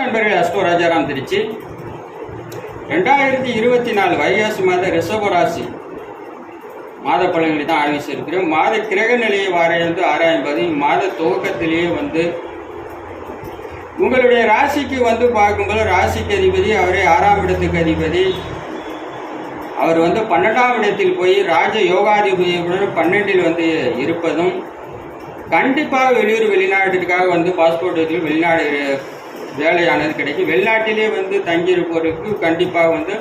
நண்பர்கள் அஸ்டோ ராஜாராம் திருச்சி. ரெண்டாயிரத்தி இருபத்தி நாலு வைகாசி மாத ரிஷப ராசி மாத பலன்களை தான் ஆய்வு செய்திருக்கிறோம். மாத கிரக நிலையை வாரையிலிருந்து ஆராயும்போது மாத துவக்கத்திலேயே வந்து உங்களுடைய ராசிக்கு வந்து பார்க்கும்போது ராசிக்கு அதிபதி அவரே ஆறாம் இடத்துக்கு அதிபதி அவர் வந்து பன்னெண்டாம் இடத்தில் போய் ராஜ யோகாதிபதியுடன் பன்னெண்டில் வந்து இருப்பதும் கண்டிப்பாக வெளியூர் வெளிநாட்டிற்காக வந்து பாஸ்போர்ட் வெளிநாடு வேலையானது கிடைக்கும். வெளிநாட்டிலே வந்து தங்கியிருப்பவருக்கு கண்டிப்பாக வந்து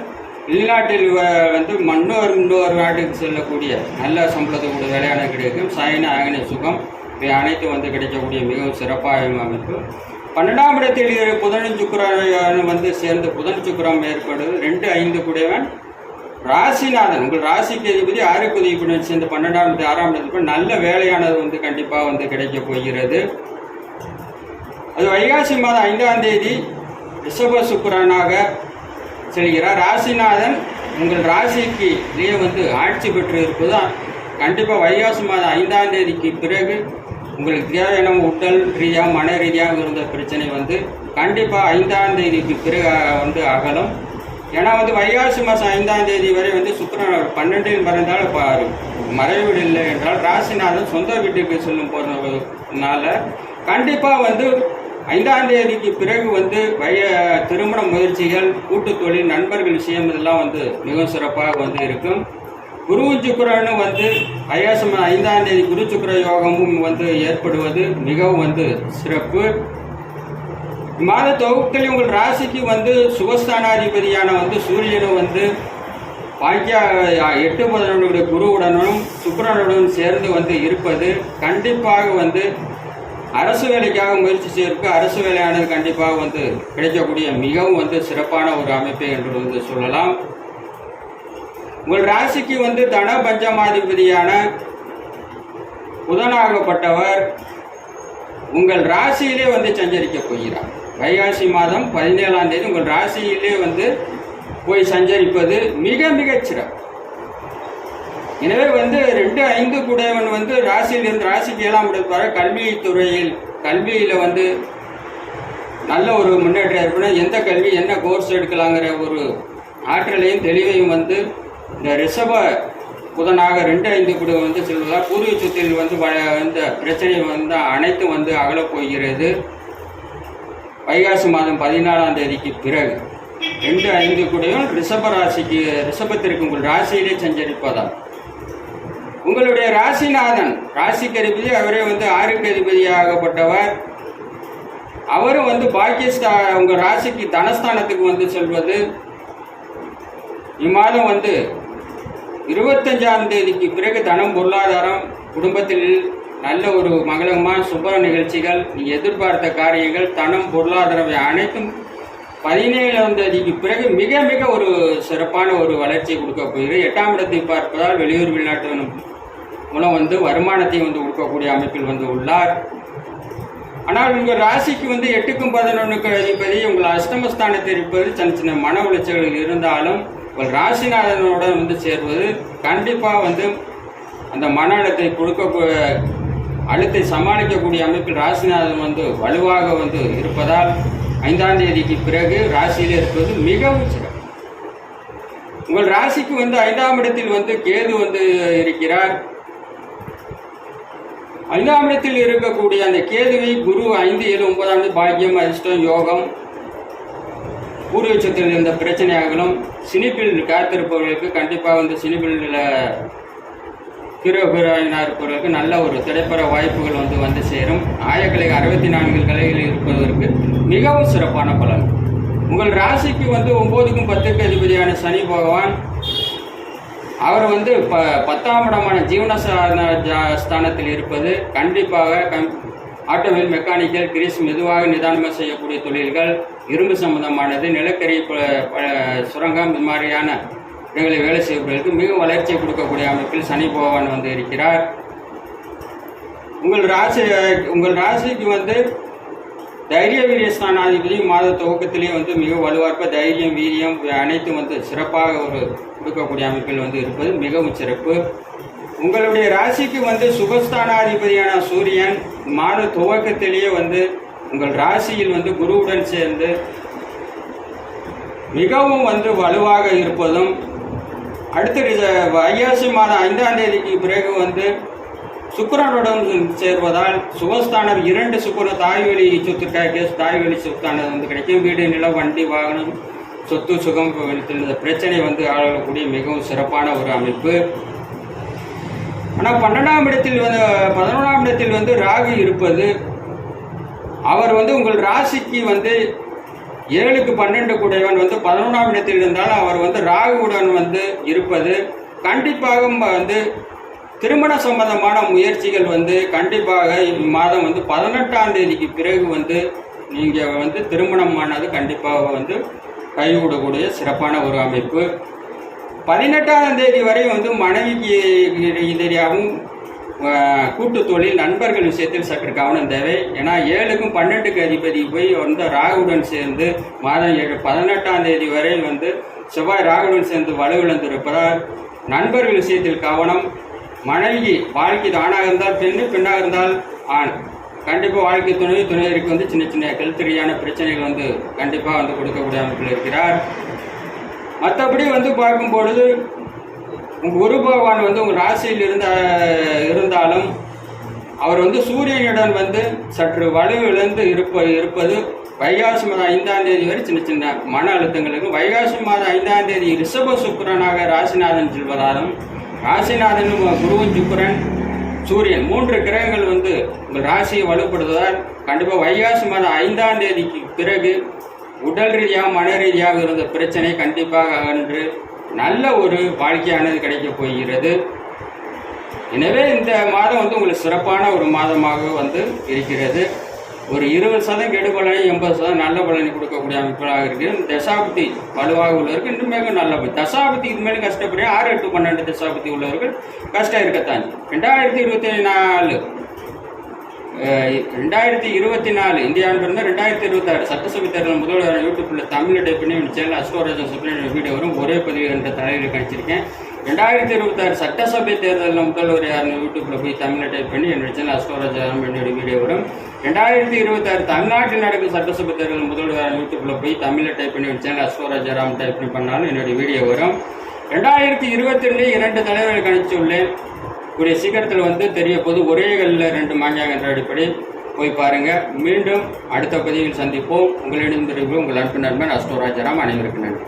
வெளிநாட்டில் வந்து மன்னோர் இன்னொரு நாட்டுக்கு செல்லக்கூடிய நல்ல சம்பளத்துக்குரிய வேலையானது கிடைக்கும். சயன ஆகன சுகம் இவை அனைத்தும் வந்து கிடைக்கக்கூடிய மிகவும் சிறப்பாக அமைப்பு. பன்னெண்டாம் இடத்தில் புதன் சுக்கரன் வந்து சேர்ந்து புதன் சுக்கிரம் ஏற்படுது. ரெண்டு ஐந்து கூடியவன் ராசிநாதன். உங்கள் ராசிக்கு அதிபதி ஆறுக்கு அதிபதியுடன் சேர்ந்து பன்னெண்டாம் இடத்து ஆறாம் இடத்துக்கு நல்ல வேலையானது வந்து கண்டிப்பாக வந்து கிடைக்க போகிறது. அது வைகாசி மாதம் ஐந்தாம் தேதி ரிஷப சுக்கரனாக செல்கிறார். ராசிநாதன் உங்கள் ராசிக்கு இதே வந்து ஆட்சி பெற்று இருப்பது கண்டிப்பாக வைகாசி மாதம் ஐந்தாம் தேதிக்கு பிறகு உங்களுக்கு தேவையான உடல் ரீதியாக மன ரீதியாக இருந்த பிரச்சனை வந்து கண்டிப்பாக ஐந்தாம் தேதிக்கு பிறகு வந்து அகலும். ஏன்னா வந்து வைகாசி மாதம் ஐந்தாம் தேதி வரை வந்து சுக்கரன் பன்னெண்டில் மறைந்தால் பாரு மறைவீடு இல்லை என்றால் ராசிநாதன் சொந்த வீட்டுக்கு செல்லும் போகிறதுனால கண்டிப்பாக வந்து ஐந்தாம் தேதிக்கு பிறகு வந்து வய திருமண முயற்சிகள் கூட்டு தொழில் நண்பர்கள் விஷயம் இதெல்லாம் வந்து மிகவும் சிறப்பாக வந்து இருக்கும். குரு சுக்கிரனும் வந்து ஐயாசம் ஐந்தாம் தேதி குரு சுக்கிர யோகமும் வந்து ஏற்படுவது மிகவும் வந்து சிறப்பு. மாத தொகுப்பில் உங்கள் ராசிக்கு வந்து சுகஸ்தானாதிபதியான வந்து சூரியனும் வந்து பாக்கிய எட்டு பதினொன்றுடைய குருவுடனும் சுக்கரனுடனும் சேர்ந்து வந்து இருப்பது கண்டிப்பாக வந்து அரசு வேலைக்காக முயற்சி செய்வதற்கு அரசு வேலையானது கண்டிப்பாக வந்து கிடைக்கக்கூடிய மிகவும் வந்து சிறப்பான ஒரு அமைப்பு என்று வந்து சொல்லலாம். உங்கள் ராசிக்கு வந்து தன பஞ்சமாதிபதியான புதனாகப்பட்டவர் உங்கள் ராசியிலே வந்து சஞ்சரிக்க போகிறார். வைகாசி மாதம் பதினேழாம் தேதி உங்கள் ராசியிலே வந்து போய் சஞ்சரிப்பது மிக மிகச் சிறப்பு. எனவே வந்து ரெண்டு ஐந்து கூடையவன் வந்து ராசியிலிருந்து ராசிக்கு ஏழாம் இடத்து வர கல்வித்துறையில் கல்வியில் வந்து நல்ல ஒரு முன்னேற்றம் ஏற்படும் எந்த கல்வி என்ன கோர்ஸ் எடுக்கலாங்கிற ஒரு ஆற்றலையும் தெளிவையும் வந்து இந்த ரிஷப புதனாக ரெண்டு ஐந்து கூட வந்து செல்வதால் பூர்வீக சொத்தில் வந்து இந்த பிரச்சனை வந்து அனைத்தும் வந்து அகலப் போகிறது வைகாசி மாதம் பதினாலாம் தேதிக்கு பிறகு ரெண்டு ஐந்து கூடயும் ரிஷப ராசிக்கு ரிஷபத்திற்கு உங்கள் ராசியிலே சஞ்சரிப்பதால். உங்களுடைய ராசிநாதன் ராசிக்கு அதிபதி அவரே வந்து ஆறுக்கு அதிபதியாகப்பட்டவர். அவரும் வந்து பாக்கியஸ்தா உங்கள் ராசிக்கு தனஸ்தானத்துக்கு வந்து செல்வது. இம்மாதம் வந்து இருபத்தஞ்சாம் தேதிக்கு பிறகு தனம் பொருளாதாரம் குடும்பத்தில் நல்ல ஒரு மங்களமான சுப நிகழ்ச்சிகள் நீ எதிர்பார்த்த காரியங்கள் தனம் பொருளாதாரம் அனைத்தும் பதினேழாம் தேதிக்கு பிறகு மிக மிக ஒரு சிறப்பான ஒரு வளர்ச்சியை கொடுக்க போகிறது எட்டாம் இடத்தை பார்ப்பதால் வெளியூர் வெளிநாட்டு மூலம் வந்து வருமானத்தை வந்து கொடுக்கக்கூடிய அமைப்பில் வந்து உள்ளார். ஆனால் உங்கள் ராசிக்கு வந்து எட்டுக்கும் பதினொன்றுக்கும் அதிபதி உங்கள் அஷ்டமஸ்தானத்தில் இருப்பது சின்ன சின்ன மன உளைச்சல்கள் இருந்தாலும் உங்கள் ராசிநாதனுடன் வந்து சேர்வது கண்டிப்பாக வந்து அந்த மன அழுத்தை கொடுக்க அழுத்தை சமாளிக்கக்கூடிய அமைப்பில் ராசிநாதன் வந்து வலுவாக வந்து இருப்பதால் ஐந்தாம் தேதிக்கு பிறகு ராசியில் இருப்பது மிகவும் சிறப்பு. உங்கள் ராசிக்கு வந்து ஐந்தாம் இடத்தில் வந்து கேது வந்து இருக்கிறார். ஐந்தாம் இடத்தில் இருக்கக்கூடிய அந்த கேதுவை குரு ஐந்து ஏழு ஒன்பதாம் தேதி பாக்கியம் அதிர்ஷ்டம் யோகம் பூர்வீச்சத்தில் இருந்த பிரச்சனையாகலும் சினிப்பில் காத்திருப்பவர்களுக்கு கண்டிப்பாக வந்து சினிப்பில் ஹீரோ ஹீரோயினாக இருப்பவர்களுக்கு நல்ல ஒரு திரைப்பட வாய்ப்புகள் வந்து வந்து சேரும். ஆயக்கலை அறுபத்தி நான்கு கலைகளில் இருப்பதற்கு மிகவும் சிறப்பான பலன். உங்கள் ராசிக்கு வந்து ஒம்போதுக்கும் பத்துக்கு அதிபதியான சனி பகவான் அவர் வந்து ப பத்தாம் இடமான ஜீவன சா- ஸ்தானத்தில் இருப்பது. கண்டிப்பாக கம் ஆட்டோவில் மெக்கானிக்கல் கிரீஸ் மெதுவாக நிதானமாக செய்யக்கூடிய தொழில்கள் இரும்பு சம்பந்தமானது நிலக்கரி ப- ப- சுரங்கம் இது மாதிரியான இவர்களை வேலை செய்யக்கூடியவர்களுக்கு மிக வளர்ச்சியை கொடுக்கக்கூடிய அமைப்பில் சனி பகவான் வந்து இருக்கிறார். உங்கள் ராசி உங்கள் ராசிக்கு வந்து தைரிய வீரிய ஸ்தானாதிபதி மாத துவக்கத்திலேயே வந்து மிக வலுவாக தைரியம் வீரியம் அனைத்தும் வந்து சிறப்பாக ஒரு கொடுக்கக்கூடிய அமைப்பில் வந்து இருப்பது மிகவும் சிறப்பு. உங்களுடைய ராசிக்கு வந்து சுகஸ்தானாதிபதியான சூரியன் மாத துவக்கத்திலேயே வந்து உங்கள் ராசியில் வந்து குருவுடன் சேர்ந்து மிகவும் வந்து வலுவாக இருப்பதும் அடுத்து ஐயாசி வைகாசி மாதம் ஐந்தாம் தேதிக்கு பிறகு வந்து சுக்கரனுடன் சேர்வதால் சுகஸ்தானம் இரண்டு சுக்கிர தாய்வழி சொத்துக்காக கேஸ் தாய்வழி சொத்தானது வந்து கிடைக்கும். வீடு நிலம் வண்டி வாகனம் சொத்து சுகம் இந்த பிரச்சனை வந்து ஆளக்கூடிய மிகவும் சிறப்பான ஒரு அமைப்பு. ஆனால் பன்னெண்டாம் இடத்தில் வந்து பதினொன்றாம் இடத்தில் வந்து ராகு இருப்பது அவர் வந்து உங்கள் ராசிக்கு வந்து ஏழுக்கு பன்னெண்டு கூடையவன் வந்து பதினொன்றாம் இடத்தில் இருந்தால் அவர் வந்து ராகுவுடன் வந்து இருப்பது. கண்டிப்பாக வந்து திருமண சம்பந்தமான முயற்சிகள் வந்து கண்டிப்பாக இம்மாதம் வந்து பதினெட்டாம் தேதிக்கு பிறகு வந்து நீங்கள் வந்து திருமணமானது கண்டிப்பாக வந்து கைவிடக்கூடிய சிறப்பான ஒரு அமைப்பு. பதினெட்டாம் தேதி வரை வந்து மனைவிக்கு ரீதியாகவும் கூட்டு தொழில் நண்பர்கள் விஷயத்தில் சற்று கவனம் தேவை. ஏன்னா ஏழுக்கும் பன்னெண்டுக்கு அதிபதி போய் வந்து ராகுடன் சேர்ந்து மாதம் ஏழு பதினெட்டாம் தேதி வரை வந்து செவ்வாய் ராகுடன் சேர்ந்து வலுவிழந்திருப்பதால் நண்பர்கள் விஷயத்தில் கவனம் மனைவி வாழ்க்கை ஆணாக இருந்தால் பெண்ணு பெண்ணாக இருந்தால் ஆண். கண்டிப்பாக வாழ்க்கை துணை துணையருக்கு வந்து சின்ன சின்ன கெல்த்தறியான பிரச்சனைகள் வந்து கண்டிப்பாக வந்து கொடுக்கக்கூடிய அமைப்பில் இருக்கிறார். மற்றபடி வந்து பார்க்கும்பொழுது குரு பகவான் வந்து உங்கள் ராசியில் இருந்த இருந்தாலும் அவர் வந்து சூரியனுடன் வந்து சற்று வலுவிழந்து இருப்ப இருப்பது வைகாசி மாதம் ஐந்தாம் தேதி வரை சின்ன சின்ன மன அழுத்தங்களுக்கு வைகாசி மாதம் ஐந்தாம் தேதி ரிஷப சுக்கரனாக ராசிநாதன் செல்வதாலும் ராசிநாதன் குருவும் சுக்கரன் சூரியன் மூன்று கிரகங்கள் வந்து உங்கள் ராசியை வலுப்படுத்துவதால் கண்டிப்பாக வைகாசி மாதம் ஐந்தாம் தேதிக்கு பிறகு உடல் ரீதியாக மன ரீதியாக இருந்த பிரச்சனை கண்டிப்பாக அன்று நல்ல ஒரு வாழ்க்கையானது கிடைக்கப் போகிறது. எனவே இந்த மாதம் வந்து உங்களுக்கு சிறப்பான ஒரு மாதமாக வந்து இருக்கிறது. ஒரு இருபது சதம் கெடு பலனை எண்பது சதம் நல்ல பலனை கொடுக்கக்கூடிய அமைப்பாக இருக்குது தசாபதி வலுவாக உள்ளவர்கள் இன்னும் மிக நல்ல தசாபதி இது மேலே ஆறு எட்டு பன்னெண்டு தசாபதி உள்ளவர்கள் கஷ்டம் இருக்கத்தான். ரெண்டாயிரத்தி இருபத்தி நாலு ரெண்டாயிரத்தி இருபத்தி நாலு இந்தியாவில் பிறந்த ரெண்டாயிரத்தி இருபத்தாறு சட்டசபை தேர்தல் முதல்வர் யூடியூப்பில் தமிழ் டைப் பண்ணி சேனல் அஸ்வராஜன் சுப்ரீம் வீடியோ வரும். ஒரே பதிவு என்ற தலையில் கணிச்சிருக்கேன். ரெண்டாயிரத்தி இருபத்தாறு சட்டசபை தேர்தலில் முதல்வர் யாருன்னு யூடியூப்பில் போய் தமிழில் டைப் பண்ணி என்னோட சேனல் அஸ்வராஜன் என்னுடைய வீடியோ வரும். ரெண்டாயிரத்தி இருபத்தாறு தமிழ்நாட்டில் நடக்கும் சட்டசபை தேர்தல் முதல்வர் யூடியூப்பில் போய் தமிழில் டைப் பண்ணி என் சேனல் அஸ்வராஜாராம் டைப் பண்ணி பண்ணாலும் என்னுடைய வீடியோ வரும். ரெண்டாயிரத்தி இருபத்தி ரெண்டு இரண்டு தலைவர்கள் கணிச்சுள்ளேன் கூடிய சீக்கிரத்தில் வந்து தெரிய போது ஒரே கல்லில் ரெண்டு மாங்காய் என்ற அடிப்படை போய் பாருங்கள் மீண்டும் அடுத்த பதிவில் சந்திப்போம். உங்களிடம் உங்கள் அன்பு நண்பன் அஸ்டோராஜராம் அனைவருக்கு நன்றி.